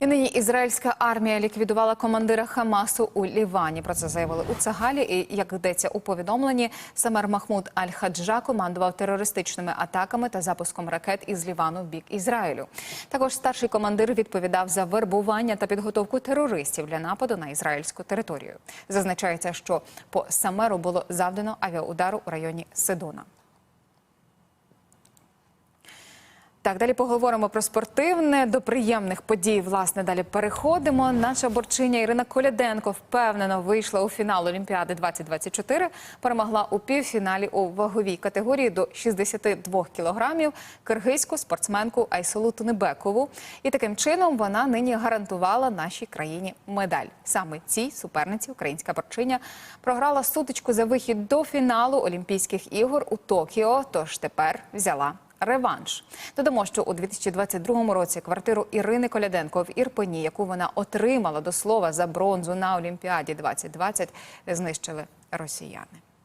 І нині ізраїльська армія ліквідувала командира Хамасу у Лівані. Про це заявили у Цагалі. І як йдеться у повідомленні, Самер Махмуд Аль-Хаджа командував терористичними атаками та запуском ракет із Лівану в бік Ізраїлю. Також старший командир відповідав за вербування та підготовку терористів для нападу на ізраїльську територію. Зазначається, що по Самеру було завдано авіаудару у районі Сидона. Так, далі поговоримо про спортивне. До приємних подій, власне, далі переходимо. Наша борчиня Ірина Коляденко впевнено вийшла у фінал Олімпіади 2024. Перемогла у півфіналі у ваговій категорії до 62 кілограмів киргизьку спортсменку Айсолу Тунебекову. І таким чином вона нині гарантувала нашій країні медаль. Саме цій суперниці українська борчиня програла сутичку за вихід до фіналу Олімпійських ігор у Токіо. Тож тепер взяла реванш. Додамо, що у 2022 році квартиру Ірини Коляденко в Ірпені, яку вона отримала до слова за бронзу на Олімпіаді 2020, знищили росіяни.